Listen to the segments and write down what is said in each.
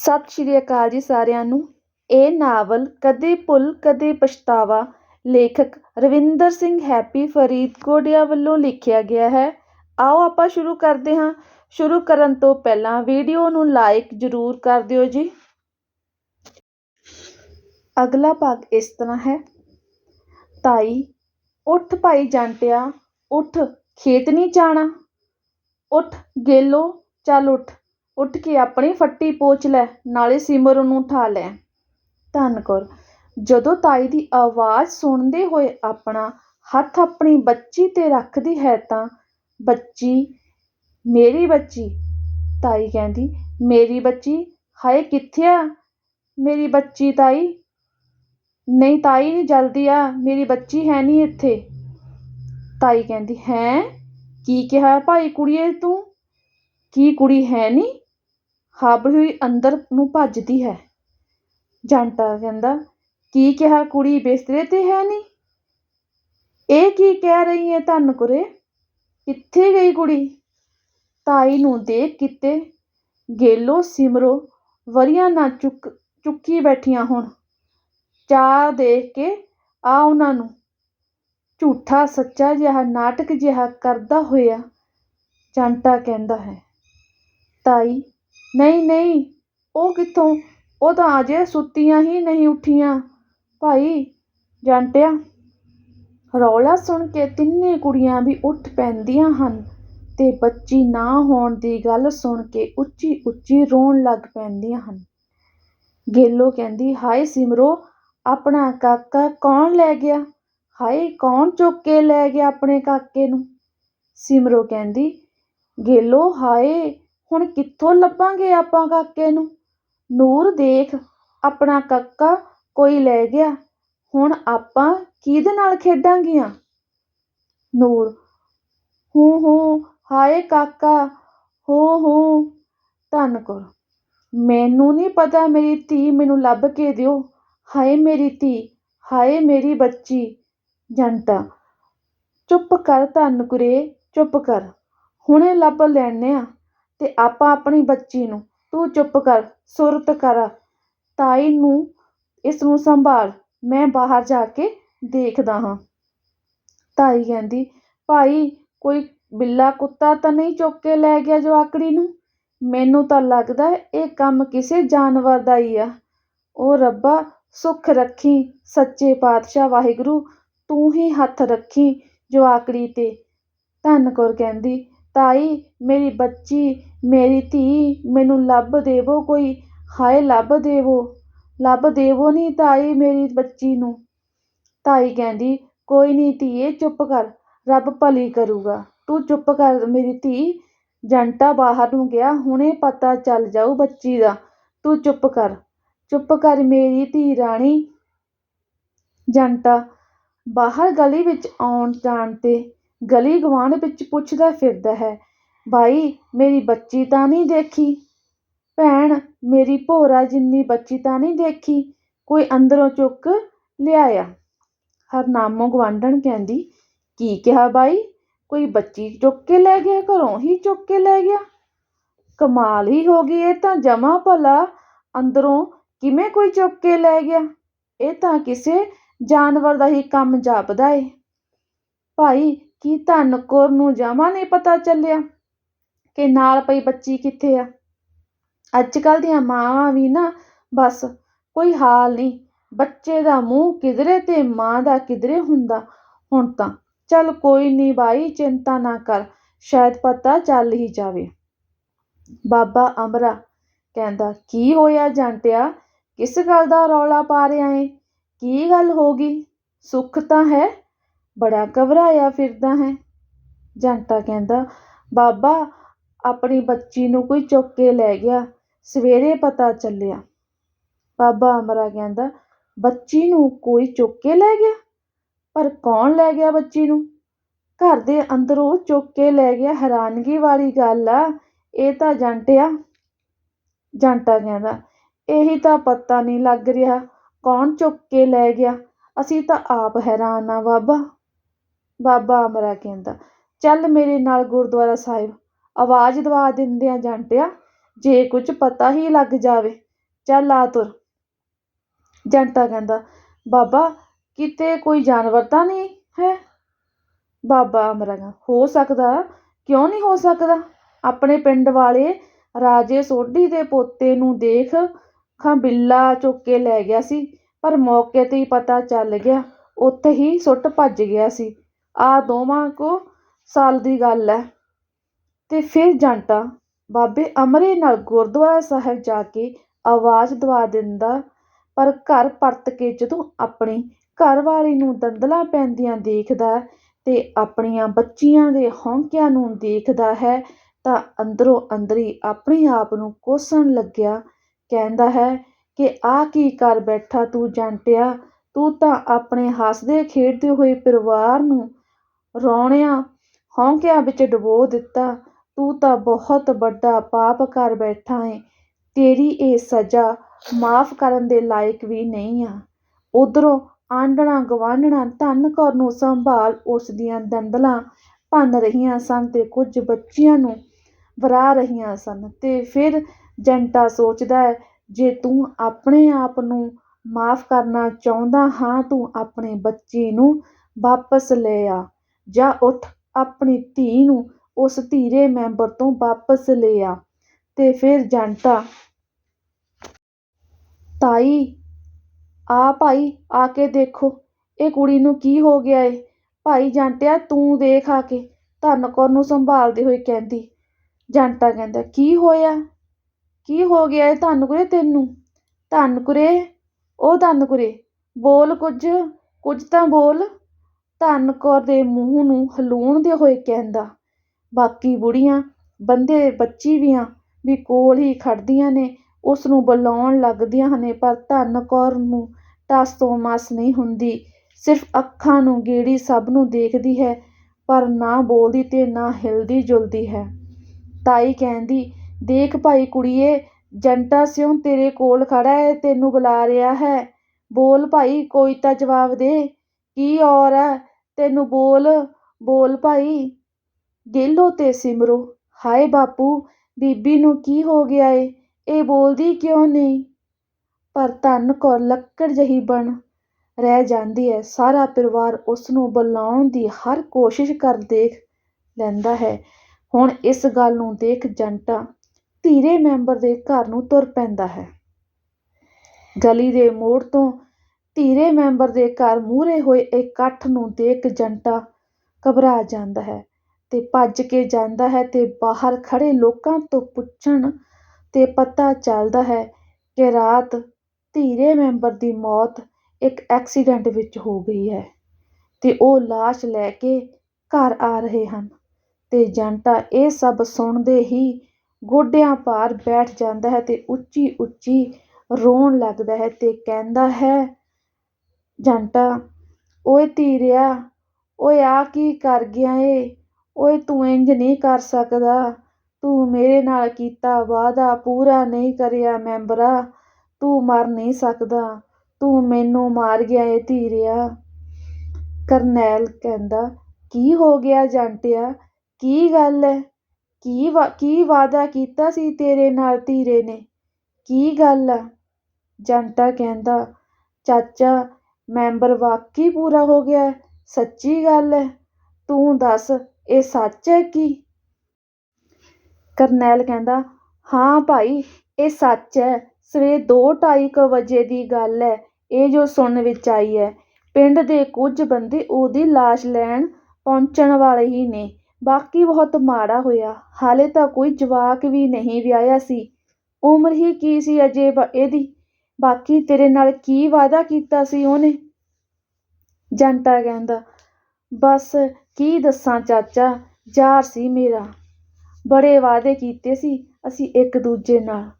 ਸਤਿ ਸ਼੍ਰੀ ਅਕਾਲ ਜੀ ਸਾਰਿਆਂ ਨੂੰ। ਇਹ ਨਾਵਲ ਕਦੇ ਭੁੱਲ, ਕਦੇ ਪਛਤਾਵਾ ਲੇਖਕ ਰਵਿੰਦਰ ਸਿੰਘ ਹੈਪੀ ਫਰੀਦਕੋਟਿਆ ਵੱਲੋਂ ਲਿਖਿਆ ਗਿਆ ਹੈ। ਆਓ ਆਪਾਂ ਸ਼ੁਰੂ ਕਰਦੇ ਹਾਂ। ਸ਼ੁਰੂ ਕਰਨ ਤੋਂ ਪਹਿਲਾਂ ਵੀਡੀਓ ਨੂੰ ਲਾਈਕ ਜ਼ਰੂਰ ਕਰ ਦਿਓ ਜੀ। ਅਗਲਾ ਭਾਗ ਇਸ ਤਰ੍ਹਾਂ ਹੈ। ਤਾਈ, ਉੱਠ ਭਾਈ ਜਾਂਟਿਆ, ਉੱਠ ਖੇਤ ਨਹੀਂ ਜਾਣਾ। ਉੱਠ, ਗੇਲੋ, ਚੱਲ ਉੱਠ। ਉੱਠ ਕੇ ਆਪਣੀ ਫੱਟੀ ਪੋਚ ਲੈ, ਨਾਲੇ ਸਿਮਰ ਨੂੰ ਉਠਾ ਲੈ। ਧੰਨ ਕੌਰ, ਜਦੋਂ ਤਾਈ ਦੀ ਆਵਾਜ਼ ਸੁਣਦੇ ਹੋਏ ਆਪਣਾ ਹੱਥ ਆਪਣੀ ਬੱਚੀ ਤੇ ਰੱਖਦੀ ਹੈ ਤਾਂ, ਬੱਚੀ, ਮੇਰੀ ਬੱਚੀ। ਤਾਈ ਕਹਿੰਦੀ, ਮੇਰੀ ਬੱਚੀ, ਹਾਏ ਕਿੱਥੇ ਆ? ਮੇਰੀ ਬੱਚੀ ਤਾਈ? ਨਹੀਂ ਤਾਈ ਨਹੀਂ ਜਲਦੀ ਆ, ਮੇਰੀ ਬੱਚੀ ਹੈ ਨਹੀਂ ਇੱਥੇ। ਤਾਈ ਕਹਿੰਦੀ, ਹੈ? ਕੀ ਕਿਹਾ ਭਾਈ ਕੁੜੀਏ ਤੂੰ? ਕੀ ਕੁੜੀ ਹੈ ਨਹੀਂ? ਹਾਬੜੀ ਹੋਈ ਅੰਦਰ ਨੂੰ ਭੱਜਦੀ ਹੈ। ਜਾਂਟਾ ਕਹਿੰਦਾ, ਕੀ ਕਿਹਾ ਕੁੜੀ, ਬਿਸਤਰੇ ਤੇ ਹੈ ਨਹੀਂ? ਇਹ ਕੀ ਕਹਿ ਰਹੀ ਹੈ ਧੰਨ ਕੁਰੇ? ਕਿੱਥੇ ਗਈ ਕੁੜੀ? ਤਾਈ ਨੂੰ ਦੇਖ ਕਿਤੇ ਗੇਲੋ ਸਿਮਰੋ ਵਰੀਆਂ ਨਾ ਚੁੱਕ, ਚੁੱਕੀ ਬੈਠੀਆਂ ਹੁਣ। ਚਾਹ ਦੇਖ ਕੇ ਆ ਉਹਨਾਂ ਨੂੰ। ਝੂਠਾ, ਸੱਚਾ ਜਿਹਾ ਨਾਟਕ ਜਿਹਾ ਕਰਦਾ ਹੋਇਆ ਜਾਂਟਾ ਕਹਿੰਦਾ ਹੈ। ਤਾਈ ਨਹੀਂ ਨਹੀਂ, ਉਹ ਕਿੱਥੋਂ? ਉਹ ਤਾਂ ਅਜੇ ਸੁੱਤੀਆਂ ਹੀ ਨਹੀਂ ਉੱਠੀਆਂ। ਭਾਈ, ਜਾਂਟਿਆ, ਰੌਲਾ ਸੁਣ ਕੇ ਤਿੰਨੇ ਕੁੜੀਆਂ ਵੀ ਉੱਠ ਪੈਂਦੀਆਂ ਹਨ ਤੇ ਬੱਚੀ ਨਾ ਹੋਣ ਦੀ ਗੱਲ ਸੁਣ ਕੇ ਉੱਚੀ ਉੱਚੀ ਰੋਣ ਲੱਗ ਪੈਂਦੀਆਂ ਹਨ। ਗੇਲੋ ਕਹਿੰਦੀ, ਹਾਏ ਸਿਮਰੋ, ਆਪਣਾ ਕਾਕਾ ਕੌਣ ਲੈ ਗਿਆ? ਹਾਏ, ਕੌਣ ਚੁੱਕ ਕੇ ਲੈ ਗਿਆ ਆਪਣੇ ਕਾਕੇ ਨੂੰ? ਸਿਮਰੋ ਕਹਿੰਦੀ, ਗੇਲੋ, ਹਾਏ ਹੁਣ ਕਿੱਥੋਂ ਲੱਭਾਂਗੇ ਆਪਾਂ ਕਾਕੇ ਨੂੰ? ਨੂਰ ਦੇਖ, ਆਪਣਾ ਕਾਕਾ ਕੋਈ ਲੈ ਗਿਆ, ਹੁਣ ਆਪਾਂ ਕਿਹਦੇ ਨਾਲ ਖੇਡਾਂਗੀਆਂ? ਨੂਰ, ਹੂੰ ਹੂੰ, ਹਾਏ ਕਾਕਾ, ਹੋ ਹੋ, ਧੰਨ ਕੌਰ ਮੈਨੂੰ ਨਹੀਂ ਪਤਾ ਮੇਰੀ ਧੀ ਮੈਨੂੰ ਲੱਭ ਕੇ ਦਿਓ। ਹਾਏ ਮੇਰੀ ਧੀ, ਹਾਏ ਮੇਰੀ ਬੱਚੀ ਜੰਟਾ ਚੁੱਪ ਕਰ ਧੰਨ ਕੁਰੇ, ਚੁੱਪ ਕਰ। ਹੁਣੇ ਲੱਭ ਲੈਣੇ ਆ। ਅਤੇ ਆਪਾਂ ਆਪਣੀ ਬੱਚੀ ਨੂੰ ਤੂੰ ਚੁੱਪ ਕਰ, ਸੁਰਤ ਕਰ, ਤਾਈ ਨੂੰ ਇਸ ਨੂੰ ਸੰਭਾਲ, ਮੈਂ ਬਾਹਰ ਜਾ ਕੇ ਦੇਖਦਾ ਹਾਂ। ਤਾਈ ਕਹਿੰਦੀ, ਭਾਈ, ਕੋਈ ਬਿੱਲਾ ਕੁੱਤਾ ਤਾਂ ਨਹੀਂ ਚੁੱਕ ਕੇ ਲੈ ਗਿਆ ਜਵਾਕੜੀ ਨੂੰ? ਮੈਨੂੰ ਤਾਂ ਲੱਗਦਾ ਇਹ ਕੰਮ ਕਿਸੇ ਜਾਨਵਰ ਦਾ ਹੀ ਆ। ਉਹ ਰੱਬਾ, ਸੁੱਖ ਰੱਖੀ, ਸੱਚੇ ਪਾਤਸ਼ਾਹ ਵਾਹਿਗੁਰੂ, ਤੂੰ ਹੀ ਹੱਥ ਰੱਖੀ ਜਵਾਕੜੀ ਤੇ। ਧੰਨ ਕੌਰ ਕਹਿੰਦੀ ਤਾਈ, ਮੇਰੀ ਬੱਚੀ, ਮੇਰੀ ਧੀ, ਮੈਨੂੰ ਲੱਭ ਦੇਵੋ ਕੋਈ, ਹਾਏ ਲੱਭ ਦੇਵੋ। ਲੱਭ ਦੇਵੋ ਨਹੀਂ ਤਾਈ ਮੇਰੀ ਬੱਚੀ ਨੂੰ। ਤਾਈ ਕਹਿੰਦੀ, ਕੋਈ ਨਹੀਂ ਧੀਏ, ਚੁੱਪ ਕਰ, ਰੱਬ ਭਲੀ ਕਰੂਗਾ। ਤੂੰ ਚੁੱਪ ਕਰ, ਮੇਰੀ ਧੀ। ਜੰਟਾ ਬਾਹਰ ਨੂੰ ਗਿਆ, ਹੁਣੇ ਪਤਾ ਚੱਲ ਜਾਊ ਬੱਚੀ ਦਾ। ਤੂੰ ਚੁੱਪ ਕਰ ਚੁੱਪ ਕਰ ਮੇਰੀ ਧੀ ਰਾਣੀ। ਜੰਟਾ ਬਾਹਰ ਗਲੀ ਵਿੱਚ ਆਉਣ ਜਾਣ ਤੇ ਗਲੀ ਗਵਾਂਢ ਵਿੱਚ ਪੁੱਛਦਾ ਫਿਰਦਾ ਹੈ, ਬਾਈ, ਮੇਰੀ ਬੱਚੀ ਤਾਂ ਨਹੀਂ ਦੇਖੀ? ਭੈਣ, ਮੇਰੀ ਭੋਰਾ ਜਿੰਨੀ ਬੱਚੀ ਤਾਂ ਨਹੀਂ ਦੇਖੀ, ਕੋਈ ਅੰਦਰੋਂ ਚੁੱਕ ਲਿਆਇਆ? ਹਰਨਾਮੋ ਗਵਾਂਢਣ ਕਹਿੰਦੀ, ਕੀ ਕਿਹਾ ਬਾਈ? ਕੋਈ ਬੱਚੀ ਚੁੱਕ ਕੇ ਲੈ ਗਿਆ, ਘਰੋਂ ਹੀ ਚੁੱਕ ਕੇ ਲੈ ਗਿਆ? ਕਮਾਲ ਹੀ ਹੋ ਗਈ ਇਹ ਤਾਂ ਜਮਾ ਭਲਾ, ਅੰਦਰੋਂ ਕਿਵੇਂ ਕੋਈ ਚੁੱਕ ਕੇ ਲੈ ਗਿਆ? ਇਹ ਤਾਂ ਕਿਸੇ ਜਾਨਵਰ ਦਾ ਹੀ ਕੰਮ ਜਾਪਦਾ ਏ। ਭਾਈ ਕੀ ਧੰਨ ਕੌਰ ਨੂੰ ਜਮਾ ਨਹੀਂ ਪਤਾ ਚੱਲਿਆ ਕਿ ਨਾਲ ਪਈ ਬੱਚੀ ਕਿੱਥੇ ਆ? ਅੱਜ ਕੱਲ੍ਹ ਦੀਆਂ ਮਾਵਾਂ ਵੀ ਨਾ ਬਸ ਕੋਈ ਹਾਲ ਨਹੀਂ। ਬੱਚੇ ਦਾ ਮੂੰਹ ਕਿਧਰੇ ਤੇ ਮਾਂ ਦਾ ਕਿਧਰੇ ਹੁੰਦਾ। ਹੁਣ ਤਾਂ ਚੱਲ ਕੋਈ ਨਹੀਂ ਬਾਈ, ਚਿੰਤਾ ਨਾ ਕਰ, ਸ਼ਾਇਦ ਪਤਾ ਚੱਲ ਹੀ ਜਾਵੇ। ਬਾਬਾ ਅਮਰਾ ਕਹਿੰਦਾ, ਕੀ ਹੋਇਆ ਜਾਂਟਿਆ? ਕਿਸ ਗੱਲ ਦਾ ਰੌਲਾ ਪਾ ਰਿਹਾ ਏ? ਕੀ ਗੱਲ ਹੋ ਗਈ? ਸੁੱਖ ਤਾਂ ਹੈ? ਬੜਾ ਘਬਰਾਇਆ ਫਿਰਦਾ ਹੈ। ਜੰਟਾ ਕਹਿੰਦਾ, ਬਾਬਾ, ਆਪਣੀ ਬੱਚੀ ਨੂੰ ਕੋਈ ਚੁੱਕ ਕੇ ਲੈ ਗਿਆ। ਸਵੇਰੇ ਪਤਾ ਚੱਲਿਆ। ਬਾਬਾ ਅਮਰਾ ਕਹਿੰਦਾ, ਬੱਚੀ ਨੂੰ ਕੋਈ ਚੁੱਕ ਕੇ ਲੈ ਗਿਆ? ਪਰ ਕੌਣ ਲੈ ਗਿਆ ਬੱਚੀ ਨੂੰ? ਘਰ ਦੇ ਅੰਦਰੋਂ ਚੁੱਕ ਕੇ ਲੈ ਗਿਆ ਹੈਰਾਨਗੀ ਵਾਲੀ ਗੱਲ ਆ, ਇਹ ਤਾਂ ਜੰਟਿਆ ਜੰਟਾ ਕਹਿੰਦਾ, ਇਹੀ ਤਾਂ ਪਤਾ ਨਹੀਂ ਲੱਗ ਰਿਹਾ ਕੌਣ ਚੁੱਕ ਕੇ ਲੈ ਗਿਆ। ਅਸੀਂ ਤਾਂ ਆਪ ਹੈਰਾਨ ਆ ਬਾਬਾ। ਬਾਬਾ ਅਮਰਾ ਕਹਿੰਦਾ, ਚੱਲ ਮੇਰੇ ਨਾਲ ਗੁਰਦੁਆਰਾ ਸਾਹਿਬ, ਆਵਾਜ਼ ਦਵਾ ਦਿੰਦਿਆਂ ਜੰਟਿਆ, ਜੇ ਕੁਝ ਪਤਾ ਹੀ ਲੱਗ ਜਾਵੇ। ਚੱਲ ਆ ਤੁਰ। ਜੰਟਾ ਕਹਿੰਦਾ, ਬਾਬਾ, ਕਿਤੇ ਕੋਈ ਜਾਨਵਰ ਤਾਂ ਨਹੀਂ ਹੈ? ਬਾਬਾ ਅਮਰਾ ਕਹਿੰਦਾ, ਹੋ ਸਕਦਾ, ਕਿਉਂ ਨਹੀਂ ਹੋ ਸਕਦਾ? ਆਪਣੇ ਪਿੰਡ ਵਾਲੇ ਰਾਜੇ ਸੋਢੀ ਦੇ ਪੋਤੇ ਨੂੰ ਦੇਖ ਖਾਂ ਬਿੱਲਾ ਚੁੱਕ ਕੇ ਲੈ ਗਿਆ ਸੀ, ਪਰ ਮੌਕੇ 'ਤੇ ਹੀ ਪਤਾ ਚੱਲ ਗਿਆ, ਉੱਥੇ ਹੀ ਸੁੱਟ ਭੱਜ ਗਿਆ ਸੀ। ਆਹ ਦੋਵਾਂ ਕੋ ਸਾਲ ਦੀ ਗੱਲ ਹੈ ਅਤੇ ਫਿਰ ਜੰਟਾ ਬਾਬੇ ਅਮਰੇ ਨਾਲ ਗੁਰਦੁਆਰਾ ਸਾਹਿਬ ਜਾ ਕੇ ਆਵਾਜ਼ ਦਵਾ ਦਿੰਦਾ, ਪਰ ਘਰ ਪਰਤ ਕੇ ਜਦੋਂ ਆਪਣੀ ਘਰਵਾਲੀ ਨੂੰ ਦੰਦਲਾਂ ਪੈਂਦੀਆਂ ਦੇਖਦਾ ਅਤੇ ਆਪਣੀਆਂ ਬੱਚੀਆਂ ਦੇ ਹੌਂਕਿਆਂ ਨੂੰ ਦੇਖਦਾ ਹੈ ਤਾਂ ਅੰਦਰੋਂ ਅੰਦਰੀ ਆਪਣੇ ਆਪ ਨੂੰ ਕੋਸਣ ਲੱਗਿਆ, ਕਹਿੰਦਾ ਹੈ ਕਿ ਆਹ ਕੀ ਕਰ ਬੈਠਾ ਤੂੰ ਜੰਟਿਆ, ਤੂੰ ਤਾਂ ਆਪਣੇ ਹੱਸਦੇ ਖੇਡਦੇ ਹੋਏ ਪਰਿਵਾਰ ਨੂੰ ਰੌਣਿਆਂ, ਹੌਂਕਿਆਂ ਵਿੱਚ ਡੁਬੋ ਦਿੱਤਾ, ਤੂੰ ਤਾਂ ਬਹੁਤ ਵੱਡਾ ਪਾਪ ਕਰ ਬੈਠਾ ਏ, ਤੇਰੀ ਇਹ ਸਜ਼ਾ ਮਾਫ਼ ਕਰਨ ਦੇ ਲਾਇਕ ਵੀ ਨਹੀਂ ਆ। ਉਧਰੋਂ ਆਂਡਣਾ ਗਵਾਂਢਣਾ ਧੰਨ ਕੌਰ ਨੂੰ ਸੰਭਾਲ ਉਸ ਦੀਆਂ ਦੰਦਲਾਂ ਭੰਨ ਰਹੀਆਂ ਸਨ ਤੇ ਕੁਝ ਬੱਚਿਆਂ ਨੂੰ ਵਰਾ ਰਹੀਆਂ ਸਨ ਤੇ ਫਿਰ ਜੰਟਾ ਸੋਚਦਾ ਹੈ, ਜੇ ਤੂੰ ਆਪਣੇ ਆਪ ਨੂੰ ਮਾਫ਼ ਕਰਨਾ ਚਾਹੁੰਦਾ ਹਾਂ, ਤੂੰ ਆਪਣੇ ਬੱਚੀ ਨੂੰ ਵਾਪਸ ਲੈ ਆ। ਜਾਂ ਉੱਠ, ਆਪਣੀ ਧੀ ਨੂੰ ਉਸ ਧੀਰੇ ਮੈਂਬਰ ਤੋਂ ਵਾਪਸ ਲੈ ਆ ਤੇ ਫਿਰ ਜੰਟਾ ਤਾਈ, ਆ ਭਾਈ, ਆ ਕੇ ਦੇਖੋ, ਇਹ ਕੁੜੀ ਨੂੰ ਕੀ ਹੋ ਗਿਆ ਏ? ਭਾਈ ਜੰਟਿਆ, ਤੂੰ ਦੇਖ ਆ ਕੇ, ਧਨ ਕੌਰ ਨੂੰ ਸੰਭਾਲਦੇ ਹੋਏ ਕਹਿੰਦੀ। ਜੰਟਾ ਕਹਿੰਦਾ, ਕੀ ਹੋਇਆ? ਕੀ ਹੋ ਗਿਆ ਏ ਧਨਕੁਰੇ ਤੈਨੂੰ? ਧਨਕੁਰੇ ਉਹ ਧਨਕੁਰੇ ਬੋਲ ਕੁਝ ਕੁਝ ਤਾਂ ਬੋਲ। ਧੰਨ ਕੌਰ ਦੇ ਮੂੰਹ ਨੂੰ ਹਲੂਣਦੇ ਹੋਏ ਕਹਿੰਦਾ, ਬਾਕੀ ਬੁੜੀਆਂ, ਬੰਦੇ ਬੱਚੀ ਵੀਆਂ ਵੀ ਕੋਲ ਹੀ ਖੜਦੀਆਂ ਨੇ, ਉਸ ਨੂੰ ਬੁਲਾਉਣ ਲੱਗਦੀਆਂ ਨੇ, ਪਰ ਧੰਨ ਕੌਰ ਨੂੰ ਟਸ ਤੋਂ ਮਸ ਨਹੀਂ ਹੁੰਦੀ। ਸਿਰਫ ਅੱਖਾਂ ਨੂੰ ਗੇੜੀ ਸਭ ਨੂੰ ਦੇਖਦੀ ਹੈ, ਪਰ ਨਾ ਬੋਲਦੀ ਤੇ ਨਾ ਹਿਲਦੀ ਜੁਲਦੀ ਹੈ। ਤਾਈ ਕਹਿੰਦੀ, ਦੇਖ ਭਾਈ ਕੁੜੀਏ, ਜੰਟਾ ਸਿਉਂ ਤੇਰੇ ਕੋਲ ਖੜਾ ਹੈ, ਤੈਨੂੰ ਬੁਲਾ ਰਿਹਾ ਹੈ। ਬੋਲ ਭਾਈ, ਕੋਈ ਤਾਂ ਜਵਾਬ ਦੇ, ਕੀ ਔਰ ਹੈ? ਤੈਨੂੰ ਬੋਲ ਬੋਲ ਭਾਈ। ਗੇਲੋ ਤੇ ਸਿਮਰੋ। ਹਾਏ ਬਾਪੂ, ਬੀਬੀ ਨੂੰ ਕੀ ਹੋ ਗਿਆ ਏ? ਇਹ ਬੋਲਦੀ ਕਿਉਂ ਨਹੀਂ? ਪਰ ਧਨ ਕੌਰ ਲੱਕੜ ਜਿਹੀ ਬਣ ਰਹਿ ਜਾਂਦੀ ਹੈ। ਸਾਰਾ ਪਰਿਵਾਰ ਉਸ ਨੂੰ ਬੁਲਾਉਣ ਦੀ ਹਰ ਕੋਸ਼ਿਸ਼ ਕਰ ਦੇਖ ਲੈਂਦਾ ਹੈ। ਹੁਣ ਇਸ ਗੱਲ ਨੂੰ ਦੇਖ ਜੰਟਾ ਧੀਰੇ ਮੈਂਬਰ ਦੇ ਘਰ ਨੂੰ ਤੁਰ ਪੈਂਦਾ ਹੈ। ਗਲੀ ਦੇ ਮੋੜ ਤੋਂ ਧੀਰੇ ਮੈਂਬਰ ਦੇ ਘਰ ਮੂਹਰੇ ਹੋਏ ਇਕੱਠ ਨੂੰ ਦੇਖ ਜੰਟਾ ਘਬਰਾ ਜਾਂਦਾ ਹੈ ਤੇ ਭੱਜ ਕੇ ਜਾਂਦਾ ਹੈ ਤੇ ਬਾਹਰ ਖੜ੍ਹੇ ਲੋਕਾਂ ਤੋਂ ਪੁੱਛਣ ਤੇ ਪਤਾ ਚੱਲਦਾ ਹੈ ਕਿ ਰਾਤ ਧੀਰੇ ਮੈਂਬਰ ਦੀ ਮੌਤ ਇੱਕ ਐਕਸੀਡੈਂਟ ਵਿੱਚ ਹੋ ਗਈ ਹੈ ਤੇ ਉਹ ਲਾਸ਼ ਲੈ ਕੇ ਘਰ ਆ ਰਹੇ ਹਨ ਤੇ ਜੰਟਾ ਇਹ ਸਭ ਸੁਣਦੇ ਹੀ ਗੋਡਿਆਂ ਭਾਰ ਬੈਠ ਜਾਂਦਾ ਹੈ ਤੇ ਉੱਚੀ ਉੱਚੀ ਰੋਣ ਲੱਗਦਾ ਹੈ ਤੇ ਕਹਿੰਦਾ ਹੈ ਜੰਟਾ, ਓਏ ਧੀਰਿਆ ਓਏ ਆ ਕੀ ਕਰ ਗਿਆ ਏ? ਓਏ ਤੂੰ ਇੰਜ ਨਹੀਂ ਕਰ ਸਕਦਾ। ਤੂੰ ਮੇਰੇ ਨਾਲ ਕੀਤਾ ਵਾਅਦਾ ਪੂਰਾ ਨਹੀਂ ਕਰਿਆ ਮੈਂਬਰਾ। ਤੂੰ ਮਰ ਨਹੀਂ ਸਕਦਾ। ਤੂੰ ਮੈਨੂੰ ਮਾਰ ਗਿਆ ਏ ਧੀਰਿਆ ਕਰਨੈਲ ਕਹਿੰਦਾ, ਕੀ ਹੋ ਗਿਆ ਜੰਟਿਆ? ਕੀ ਗੱਲ ਹੈ ਕੀ ਵਾ, ਕੀ ਵਾਅਦਾ ਕੀਤਾ ਸੀ ਤੇਰੇ ਨਾਲ ਧੀਰੇ ਨੇ? ਕੀ ਗੱਲ ਆ? ਜੰਟਾ ਕਹਿੰਦਾ, ਚਾਚਾ ਮੈਂਬਰ ਵਾਕਈ ਪੂਰਾ ਹੋ ਗਿਆ ਸੱਚੀ ਗੱਲ ਹੈ, ਤੂੰ ਦੱਸ, ਇਹ ਸੱਚ ਹੈ ਕੀ? ਕਰਨੈਲ ਕਹਿੰਦਾ, ਹਾਂ ਭਾਈ, ਇਹ ਸੱਚ ਹੈ, ਸਵੇਰ ਦੋ ਢਾਈ ਕੁ ਵਜੇ ਦੀ ਗੱਲ ਹੈ, ਇਹ ਜੋ ਸੁਣਨ ਵਿੱਚ ਆਈ ਹੈ, ਪਿੰਡ ਦੇ ਕੁਝ ਬੰਦੇ ਉਹਦੀ ਲਾਸ਼ ਲੈਣ ਪਹੁੰਚਣ ਵਾਲੇ ਹੀ ਨੇ ਬਾਕੀ ਬਹੁਤ ਮਾੜਾ ਹੋਇਆ, ਹਾਲੇ ਤਾਂ ਕੋਈ ਜਵਾਕ ਵੀ ਨਹੀਂ ਵਿਆਹਿਆ ਸੀ, ਉਮਰ ਹੀ ਕੀ ਸੀ ਅਜੇ ਇਹਦੀ? ਬਾਕੀ ਤੇਰੇ ਨਾਲ ਕੀ ਵਾਅਦਾ ਕੀਤਾ ਸੀ ਉਹਨੇ? ਜੰਟਾ ਕਹਿੰਦਾ, ਬਸ ਕੀ ਦੱਸਾਂ ਚਾਚਾ, ਯਾਰ ਸੀ ਮੇਰਾ। ਬੜੇ ਵਾਅਦੇ ਕੀਤੇ ਸੀ ਅਸੀਂ ਇੱਕ ਦੂਜੇ ਨਾਲ।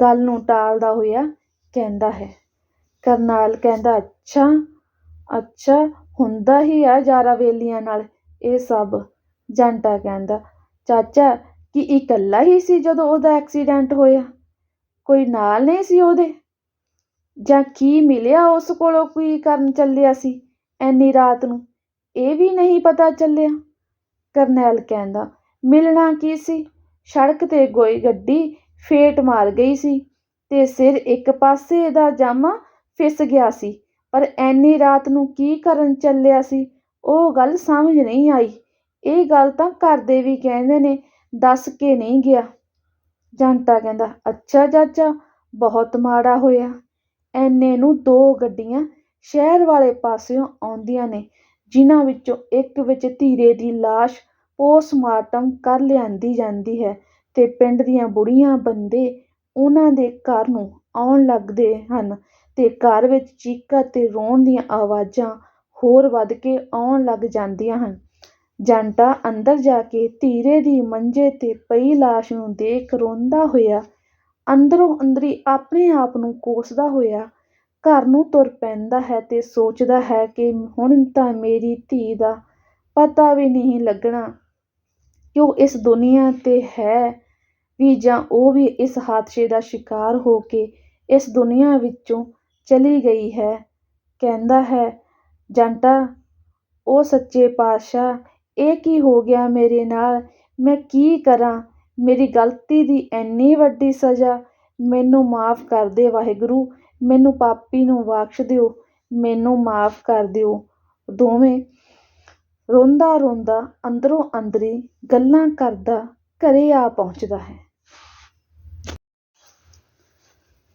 ਗੱਲ ਨੂੰ ਟਾਲਦਾ ਹੋਇਆ ਕਹਿੰਦਾ ਹੈ। ਕਰਨਾਲ ਕਹਿੰਦਾ, ਅੱਛਾ ਅੱਛਾ, ਹੁੰਦਾ ਹੀ ਆ ਯਾਰਾਂ ਵੇਲੀਆਂ ਨਾਲ ਇਹ ਸਭ। ਜੰਟਾ ਕਹਿੰਦਾ, ਚਾਚਾ, ਕੀ ਇਕੱਲਾ ਹੀ ਸੀ ਜਦੋਂ ਉਹਦਾ ਐਕਸੀਡੈਂਟ ਹੋਇਆ? ਕੋਈ ਨਾਲ ਨਹੀਂ ਸੀ ਉਹਦੇ? ਜਾਂ ਕੀ ਮਿਲਿਆ ਉਸ ਕੋਲੋਂ ਕੀ ਕਰਨ ਚੱਲਿਆ ਸੀ? ਐਨੀ ਰਾਤ ਨੂੰ ਇਹ ਵੀ ਨਹੀਂ ਪਤਾ ਚੱਲਿਆ। ਕਰਨੈਲ ਕਹਿੰਦਾ, ਮਿਲਣਾ ਕੀ ਸੀ? ਸੜਕ ਤੇ ਕੋਈ ਗੱਡੀ ਫੇਟ ਮਾਰ ਗਈ ਸੀ ਤੇ ਸਿਰ ਇੱਕ ਪਾਸੇ ਦਾ ਜਾਮਾ ਫਿਸ ਗਿਆ ਸੀ। ਪਰ ਐਨੀ ਰਾਤ ਨੂੰ ਕੀ ਕਰਨ ਚੱਲਿਆ ਸੀ? ਉਹ ਗੱਲ ਸਮਝ ਨਹੀਂ ਆਈ। ਇਹ ਗੱਲ ਤਾਂ ਘਰ ਦੇ ਵੀ ਕਹਿੰਦੇ ਨੇ, ਦੱਸ ਕੇ ਨਹੀਂ ਗਿਆ। ਜੰਟਾ ਕਹਿੰਦਾ, ਅੱਛਾ ਚਾਚਾ, ਬਹੁਤ ਮਾੜਾ ਹੋਇਆ। ਐਨੇ ਨੂੰ ਦੋ ਗੱਡੀਆਂ ਸ਼ਹਿਰ ਵਾਲੇ ਪਾਸਿਓਂ ਆਉਂਦੀਆਂ ਨੇ, ਜਿਨ੍ਹਾਂ ਵਿੱਚੋਂ ਇੱਕ ਵਿੱਚ ਧੀਰੇ ਦੀ ਲਾਸ਼ ਪੋਸਟਮਾਰਟਮ ਕਰ ਲਿਆਂਦੀ ਜਾਂਦੀ ਹੈ ਅਤੇ ਪਿੰਡ ਦੀਆਂ ਬੁੜੀਆਂ ਬੰਦੇ ਉਹਨਾਂ ਦੇ ਘਰ ਨੂੰ ਆਉਣ ਲੱਗਦੇ ਹਨ ਅਤੇ ਘਰ ਵਿੱਚ ਚੀਕਾਂ ਅਤੇ ਰੋਣ ਦੀਆਂ ਆਵਾਜ਼ਾਂ ਹੋਰ ਵੱਧ ਕੇ ਆਉਣ ਲੱਗ ਜਾਂਦੀਆਂ ਹਨ। ਜੰਟਾ ਅੰਦਰ ਜਾ ਕੇ ਧੀਰੇ ਦੀ ਮੰਜੇ ਤੇ ਪਈ ਲਾਸ਼ ਨੂੰ ਦੇਖ ਰੋਂਦਾ ਹੋਇਆ ਅੰਦਰੋਂ ਅੰਦਰੀ ਆਪਣੇ ਆਪ ਨੂੰ ਕੋਸਦਾ ਹੋਇਆ, ਘਰ ਨੂੰ ਤੁਰ ਪੈਂਦਾ ਹੈ ਅਤੇ ਸੋਚਦਾ ਹੈ ਕਿ ਹੁਣ ਤਾਂ ਮੇਰੀ ਧੀ ਦਾ ਪਤਾ ਵੀ ਨਹੀਂ ਲੱਗਣਾ। ਕਿ ਉਹ ਇਸ ਦੁਨੀਆ ਤੇ ਹੈ ਵੀ ਜਾਂ ਉਹ ਵੀ ਇਸ ਹਾਦਸੇ ਦਾ ਸ਼ਿਕਾਰ ਹੋ ਕੇ ਇਸ ਦੁਨੀਆ ਵਿੱਚੋਂ ਚਲੀ ਗਈ ਹੈ? ਕਹਿੰਦਾ ਹੈ, ਜੰਟਾ, ਉਹ ਸੱਚੇ ਪਾਤਸ਼ਾਹ, ਇਹ ਕੀ ਹੋ ਗਿਆ ਮੇਰੇ ਨਾਲ? ਮੈਂ ਕੀ ਕਰਾਂ? ਮੇਰੀ ਗਲਤੀ ਦੀ ਇੰਨੀ ਵੱਡੀ ਸਜ਼ਾ, ਮੈਨੂੰ ਮਾਫ ਕਰ ਦੇ ਵਾਹਿਗੁਰੂ, ਮੈਨੂੰ ਪਾਪੀ ਨੂੰ ਬਖਸ਼ ਦਿਓ, ਮੈਨੂੰ ਮਾਫ ਕਰ ਦਿਓ। ਦੋਵੇਂ ਰੋਂਦਾ ਰੋਂਦਾ ਅੰਦਰੋਂ ਅੰਦਰੀ ਗੱਲਾਂ ਕਰਦਾ ਘਰੇ ਆ ਪਹੁੰਚਦਾ ਹੈ।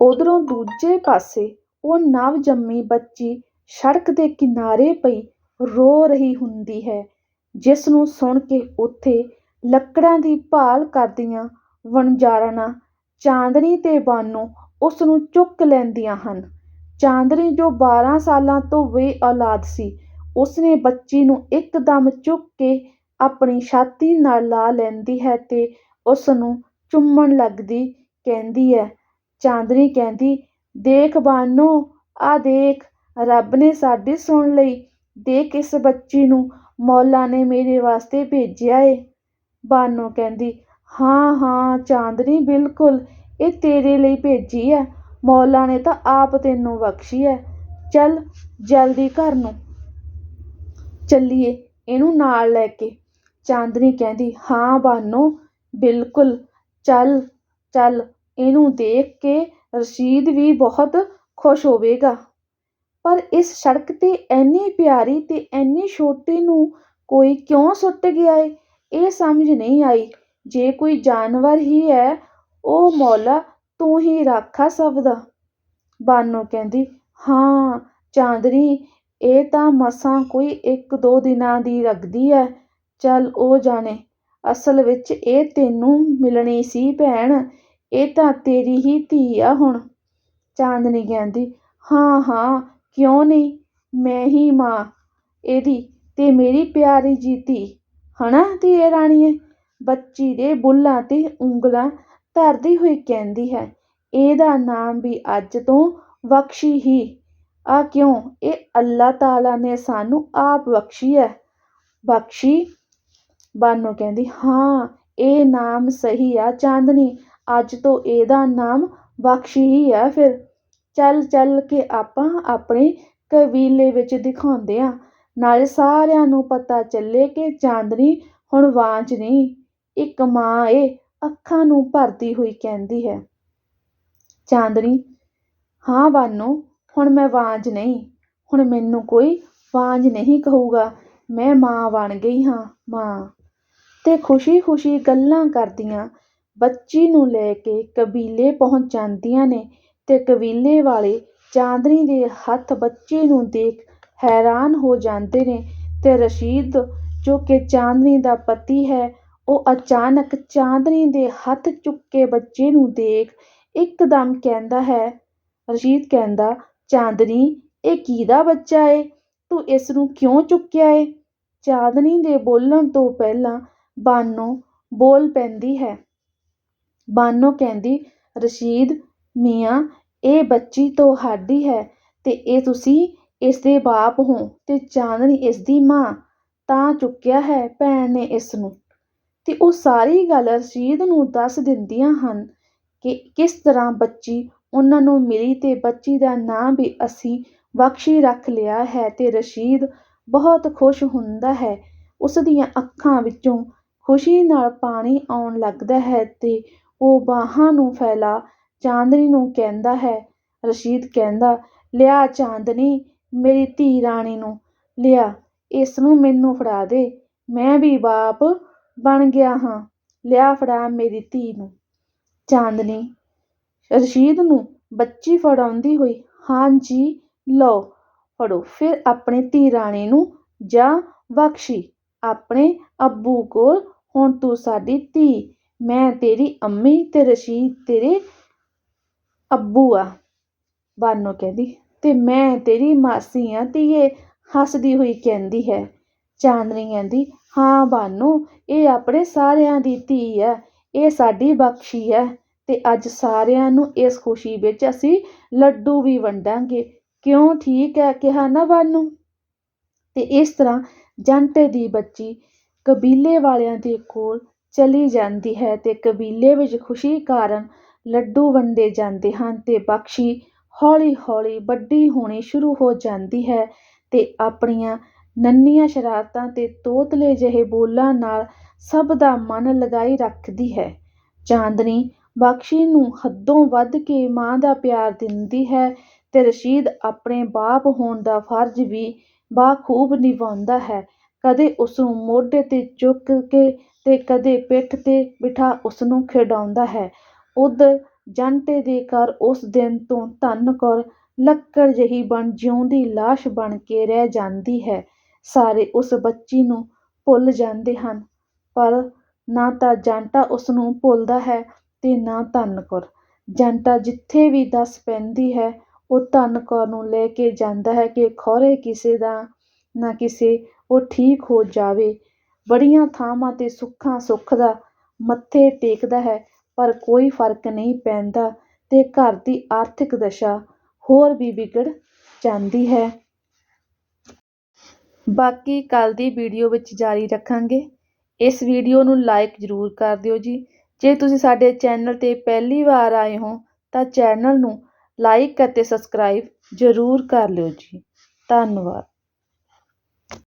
ਉਧਰੋਂ ਦੂਜੇ ਪਾਸੇ ਉਹ ਨਵ ਜੰਮੀ ਬੱਚੀ ਸੜਕ ਦੇ ਕਿਨਾਰੇ ਪਈ ਰੋ ਰਹੀ ਹੁੰਦੀ ਹੈ ਜਿਸ ਨੂੰ ਸੁਣ ਕੇ ਉੱਥੇ ਲੱਕੜਾਂ ਦੀ ਭਾਲ ਕਰਦੀਆਂ ਵਣਜਾਰਣਾ ਚਾਂਦਨੀ ਅਤੇ ਬਾਨੋ ਉਸ ਨੂੰ ਚੁੱਕ ਲੈਂਦੀਆਂ ਹਨ। ਚਾਂਦਨੀ ਜੋ 12 ਸਾਲਾਂ ਤੋਂ ਬੇ ਔਲਾਦ ਸੀ, ਉਸਨੇ ਬੱਚੀ ਨੂੰ ਇੱਕਦਮ ਚੁੱਕ ਕੇ ਆਪਣੀ ਛਾਤੀ ਨਾਲ ਲਾ ਲੈਂਦੀ ਹੈ ਅਤੇ ਉਸ ਨੂੰ ਚੁੰਮਣ ਲੱਗਦੀ ਕਹਿੰਦੀ ਹੈ। ਚਾਂਦਨੀ ਕਹਿੰਦੀ, ਦੇਖ ਬਾਨੋ ਆ ਦੇਖ, ਰੱਬ ਨੇ ਸਾਡੀ ਸੁਣ ਲਈ। ਦੇਖ ਇਸ ਬੱਚੀ ਨੂੰ ਮੌਲਾ ਨੇ ਮੇਰੇ ਵਾਸਤੇ ਭੇਜਿਆ ਏ। ਬਾਨੋ ਕਹਿੰਦੀ, ਹਾਂ ਹਾਂ, ਚਾਂਦਨੀ, ਬਿਲਕੁਲ, ਇਹ ਤੇਰੇ ਲਈ ਭੇਜੀ ਹੈ ਮੌਲਾ ਨੇ ਤਾਂ ਆਪ ਤੈਨੂੰ ਬਖਸ਼ੀ ਹੈ ਚੱਲ, ਜਲਦੀ ਘਰ ਨੂੰ ਚੱਲੀਏ, ਇਹਨੂੰ ਨਾਲ ਲੈ ਕੇ। ਚਾਂਦਨੀ ਕਹਿੰਦੀ, ਹਾਂ, ਬਾਨੋ, ਬਿਲਕੁਲ, ਚੱਲ ਚੱਲ, ਇਹਨੂੰ ਦੇਖ ਕੇ ਰਸ਼ੀਦ ਵੀ ਬਹੁਤ ਖੁਸ਼ ਹੋਵੇਗਾ। ਪਰ ਇਸ ਸੜਕ ਤੇ ਐਨੀ ਪਿਆਰੀ ਤੇ ਐਨੀ ਛੋਟੀ ਨੂੰ ਕੋਈ ਕਿਉਂ ਸੁੱਟ ਗਿਆ ਏ? ਇਹ ਸਮਝ ਨਹੀਂ ਆਈ। ਜੇ ਕੋਈ ਜਾਨਵਰ ਹੀ ਹੈ, ਉਹ ਮੌਲਾ ਤੂੰ ਹੀ ਰਾਖਾ ਸਭ ਦਾ ਬਾਨੋ ਕਹਿੰਦੀ, ਹਾਂ, ਚਾਂਦਨੀ, ਇਹ ਤਾਂ ਮਸਾਂ ਕੋਈ ਇੱਕ ਦੋ ਦਿਨਾਂ ਦੀ ਲੱਗਦੀ ਹੈ ਚੱਲ ਉਹ ਜਾਣੇ, ਅਸਲ ਵਿੱਚ ਇਹ ਤੈਨੂੰ ਮਿਲਣੀ ਸੀ ਭੈਣ, ਇਹ ਤਾਂ ਤੇਰੀ ਹੀ ਧੀ ਆ ਹੁਣ। ਚਾਂਦਨੀ ਕਹਿੰਦੀ, ਹਾਂ ਹਾਂ, ਕਿਉਂ ਨਹੀਂ? ਮੈਂ ਹੀ ਮਾਂ। ਇਹਦੀ ਤੇ ਮੇਰੀ ਪਿਆਰੀ ਜੀ ਧੀ ਧੀਏ ਰਾਣੀਏ? ਬੱਚੀ ਦੇ ਬੁੱਲਾਂ ਤੇ ਉਂਗਲਾਂ ਧਰਦੀ ਹੋਈ ਕਹਿੰਦੀ ਹੈ, ਇਹਦਾ ਨਾਮ ਵੀ ਅੱਜ ਤੋਂ ਬਖਸ਼ੀ ਹੀ। ਆ ਕਿਉਂ? ਇਹ ਅੱਲਾਹ ਤਾਲਾ ਨੇ ਸਾਨੂੰ ਆਪ ਬਖਸ਼ੀ ਹੈ। ਬਖਸ਼ੀ ਬਾਨੋ ਕਹਿੰਦੀ, ਹਾਂ, ਇਹ ਨਾਮ ਸਹੀ ਆ ਚਾਂਦਨੀ। ਅੱਜ ਤੋਂ ਇਹਦਾ ਨਾਮ ਬਖਸ਼ੀ ਹੀ ਆ ਫਿਰ। ਚੱਲ ਚੱਲ ਕੇ ਆਪਾਂ ਆਪਣੇ ਕਬੀਲੇ ਵਿੱਚ ਦਿਖਾਉਂਦੇ ਆ। ਨਾਲੇ ਸਾਰਿਆਂ ਨੂੰ ਪਤਾ ਚੱਲੇ ਕਿ ਚਾਂਦਨੀ ਹੁਣ ਵਾਂਝ ਨਹੀਂ, ਇੱਕ ਮਾਂ ਏ, ਅੱਖਾਂ ਨੂੰ ਭਰਦੀ ਹੋਈ ਕਹਿੰਦੀ ਹੈ। ਚਾਂਦਨੀ, ਹਾਂ ਬਾਨੋ ਹੁਣ ਮੈਂ ਵਾਂਝ ਨਹੀਂ, ਹੁਣ ਮੈਨੂੰ ਕੋਈ ਵਾਂਝ ਨਹੀਂ ਕਹੂਗਾ, ਮੈਂ ਮਾਂ ਬਣ ਗਈ ਹਾਂ, ਮਾਂ। ਤੇ ਖੁਸ਼ੀ-ਖੁਸ਼ੀ ਗੱਲਾਂ ਕਰਦੀਆਂ, ਬੱਚੀ ਨੂੰ ਲੈ ਕੇ ਕਬੀਲੇ ਪਹੁੰਚ ਜਾਂਦੀਆਂ ਨੇ ਤੇ ਕਬੀਲੇ ਵਾਲੇ ਚਾਂਦਨੀ ਦੇ ਹੱਥ ਬੱਚੇ ਨੂੰ ਦੇਖ ਹੈਰਾਨ ਹੋ ਜਾਂਦੇ ਨੇ ਤੇ ਰਸ਼ੀਦ, ਜੋ ਕਿ ਚਾਂਦਨੀ ਦਾ ਪਤੀ ਹੈ, ਉਹ ਅਚਾਨਕ ਚਾਂਦਨੀ ਦੇ ਹੱਥ ਚੁੱਕੇ ਬੱਚੇ ਨੂੰ ਦੇਖ ਇੱਕਦਮ ਕਹਿੰਦਾ ਹੈ, ਰਸ਼ੀਦ ਕਹਿੰਦਾ, ਚਾਂਦਨੀ, ਇਹ ਕਿਹਦਾ ਬੱਚਾ ਏ? ਤੂੰ ਇਸ ਨੂੰ ਕਿਉਂ ਚੁੱਕਿਆ ਏ? ਚਾਂਦਨੀ ਦੇ ਬੋਲਣ ਤੋਂ ਪਹਿਲਾਂ ਬਾਨੋ ਬੋਲ ਪੈਂਦੀ ਹੈ। ਬਾਨੋ ਕਹਿੰਦੀ, ਰਸ਼ੀਦ, ਮੀਆਂ, ਇਹ ਬੱਚੀ ਤੁਹਾਡੀ ਹੈ ਤੇ ਇਹ ਤੁਸੀਂ ਇਸਦੇ ਬਾਪ ਹੋ ਤੇ ਚਾਂਦਨੀ ਇਸਦੀ ਮਾਂ, ਤਾਂ ਚੁੱਕਿਆ ਹੈ ਭੈਣ ਨੇ ਇਸ ਨੂੰ ਤੇ ਉਹ ਸਾਰੀ ਗੱਲ ਰਸ਼ੀਦ ਨੂੰ ਦੱਸ ਦਿੰਦੀਆਂ ਹਨ ਕਿ ਕਿਸ ਤਰ੍ਹਾਂ ਬੱਚੀ ਉਹਨਾਂ ਨੂੰ ਮਿਲੀ ਤੇ ਬੱਚੀ ਦਾ ਨਾਂ ਵੀ ਅਸੀਂ ਬਖਸ਼ੀ ਰੱਖ ਲਿਆ ਹੈ ਤੇ ਰਸ਼ੀਦ ਬਹੁਤ ਖੁਸ਼ ਹੁੰਦਾ ਹੈ। ਉਸ ਦੀਆਂ ਅੱਖਾਂ ਵਿੱਚੋਂ ਖੁਸ਼ੀ ਨਾਲ ਪਾਣੀ ਆਉਣ ਲੱਗਦਾ ਹੈ ਤੇ ਉਹ ਬਾਹਾਂ ਨੂੰ ਫੈਲਾ ਚਾਂਦਨੀ ਨੂੰ ਕਹਿੰਦਾ ਹੈ। ਰਸ਼ੀਦ ਕਹਿੰਦਾ, ਲਿਆ ਚਾਂਦਨੀ ਮੇਰੀ ਧੀ ਰਾਣੀ ਨੂੰ, ਲਿਆ ਇਸ ਨੂੰ ਮੈਨੂੰ ਫੜਾ ਦੇ, ਮੈਂ ਵੀ ਬਾਪ ਬਣ ਗਿਆ ਹਾਂ, ਲਿਆ ਫੜਾ ਮੇਰੀ ਧੀ ਨੂੰ। ਚਾਂਦਨੀ, ਰਸ਼ੀਦ ਨੂੰ ਬੱਚੀ ਫੜਾਉਂਦੀ ਹੋਈ ਹਾਂਜੀ ਲਓ, ਫੜੋ, ਫਿਰ ਆਪਣੀ ਧੀ ਰਾਣੀ ਨੂੰ ਜਾ ਬਖਸ਼ੀ, ਆਪਣੇ ਅੱਬੂ ਕੋਲ, ਹੁਣ ਤੂੰ ਸਾਡੀ ਧੀ, ਮੈਂ ਤੇਰੀ ਅੰਮੀ ਤੇ ਰਸ਼ੀਦ ਤੇਰੇ ਅੱਬੂ ਆ। ਬਾਨੋ ਕਹਿੰਦੀ ਤੇ ਮੈਂ ਤੇਰੀ ਮਾਸੀ ਆ, ਧੀਏ, ਹੱਸਦੀ ਹੋਈ ਕਹਿੰਦੀ ਹੈ। ਚਾਂਦਨੀ ਕਹਿੰਦੀ, ਹਾਂ ਬਾਨੂ, ਇਹ ਆਪਣੇ ਸਾਰਿਆਂ ਦੀ ਧੀ ਹੈ, ਇਹ ਸਾਡੀ ਬਖਸ਼ੀ ਹੈ ਤੇ ਅੱਜ ਸਾਰਿਆਂ ਨੂੰ ਇਸ ਖੁਸ਼ੀ ਵਿੱਚ ਅਸੀਂ ਲੱਡੂ ਵੀ ਵੰਡਾਂਗੇ। ਕਿਉਂ ਠੀਕ ਹੈ ਕਿਹਾ ਨਾ ਬਾਨੂ? ਤੇ ਇਸ ਤਰ੍ਹਾਂ ਜੰਟੇ ਦੀ ਬੱਚੀ ਕਬੀਲੇ ਵਾਲਿਆਂ ਦੇ ਕੋਲ ਚਲੀ ਜਾਂਦੀ ਹੈ ਤੇ ਕਬੀਲੇ ਵਿੱਚ ਖੁਸ਼ੀ ਕਾਰਨ ਲੱਡੂ ਵੰਡੇ ਜਾਂਦੇ ਹਨ ਤੇ ਬਖਸ਼ੀ ਹੌਲੀ ਹੌਲੀ ਵੱਡੀ ਹੋਣੀ ਸ਼ੁਰੂ ਹੋ ਜਾਂਦੀ ਹੈ ਤੇ ਆਪਣੀਆਂ ਨੰਨੀਆਂ ਸ਼ਰਾਰਤਾਂ ਤੇ ਤੋਤਲੇ ਜਿਹੇ ਬੋਲਾਂ ਨਾਲ ਸਭ ਦਾ ਮਨ ਲਗਾਈ ਰੱਖਦੀ ਹੈ। ਚਾਂਦਨੀ ਬਖਸ਼ੀ ਨੂੰ ਹੱਦੋਂ ਵੱਧ ਕੇ ਮਾਂ ਦਾ ਪਿਆਰ ਦਿੰਦੀ ਹੈ ਤੇ ਰਸ਼ੀਦ ਆਪਣੇ ਬਾਪ ਹੋਣ ਦਾ ਫਰਜ਼ ਵੀ ਬਾਖੂਬ ਨਿਭਾਉਂਦਾ ਹੈ। ਕਦੇ ਉਸਨੂੰ ਮੋਢੇ ਤੇ ਚੁੱਕ ਕੇ ਤੇ ਕਦੇ ਪਿੱਠ ਤੇ ਬਿਠਾ ਉਸਨੂੰ ਖਿਡਾਉਂਦਾ ਹੈ। ਉਧਰ ਜੰਟੇ ਦੇ ਘਰ ਉਸ ਦਿਨ ਤੋਂ ਧੰਨ ਕੌਰ ਲੱਕੜ ਜਿਹੀ ਬਣ ਜਿਉਂਦੀ ਲਾਸ਼ ਬਣ ਕੇ ਰਹਿ ਜਾਂਦੀ ਹੈ। ਸਾਰੇ ਉਸ ਬੱਚੀ ਨੂੰ ਭੁੱਲ ਜਾਂਦੇ ਹਨ, ਪਰ ਨਾ ਤਾਂ ਜੰਟਾ ਉਸਨੂੰ ਭੁੱਲਦਾ ਹੈ ਤੇ ਨਾ ਧੰਨ ਕੌਰ। ਜੰਟਾ ਜਿੱਥੇ ਵੀ ਦੱਸ ਪੈਂਦੀ ਹੈ, ਉਹ ਧੰਨ ਕੌਰ ਨੂੰ ਲੈ ਕੇ ਜਾਂਦਾ ਹੈ ਕਿ ਖੌਰੇ ਕਿਸੇ ਦਾ ਨਾ ਕਿਸੇ, ਉਹ ਠੀਕ ਹੋ ਜਾਵੇ। ਬੜੀਆਂ ਥਾਵਾਂ ਤੇ ਸੁੱਖਾਂ ਸੁੱਖ ਦਾ ਮੱਥੇ ਟੇਕਦਾ ਹੈ। ਪਰ ਕੋਈ ਫ਼ਰਕ ਨਹੀਂ ਪੈਂਦਾ ਅਤੇ ਘਰ ਦੀ ਆਰਥਿਕ ਦਸ਼ਾ ਹੋਰ ਵੀ ਵਿਗੜ ਜਾਂਦੀ ਹੈ। ਬਾਕੀ ਕੱਲ੍ਹ ਦੀ ਵੀਡੀਓ ਵਿੱਚ ਜਾਰੀ ਰੱਖਾਂਗੇ। ਇਸ ਵੀਡੀਓ ਨੂੰ ਲਾਈਕ ਜ਼ਰੂਰ ਕਰ ਦਿਓ ਜੀ। ਜੇ ਤੁਸੀਂ ਸਾਡੇ ਚੈਨਲ ਤੇ ਪਹਿਲੀ ਵਾਰ ਆਏ ਹੋ, ਤਾਂ ਚੈਨਲ ਨੂੰ ਲਾਈਕ ਅਤੇ ਸਬਸਕ੍ਰਾਈਬ ਜ਼ਰੂਰ ਕਰ ਲਿਓ ਜੀ। ਧੰਨਵਾਦ।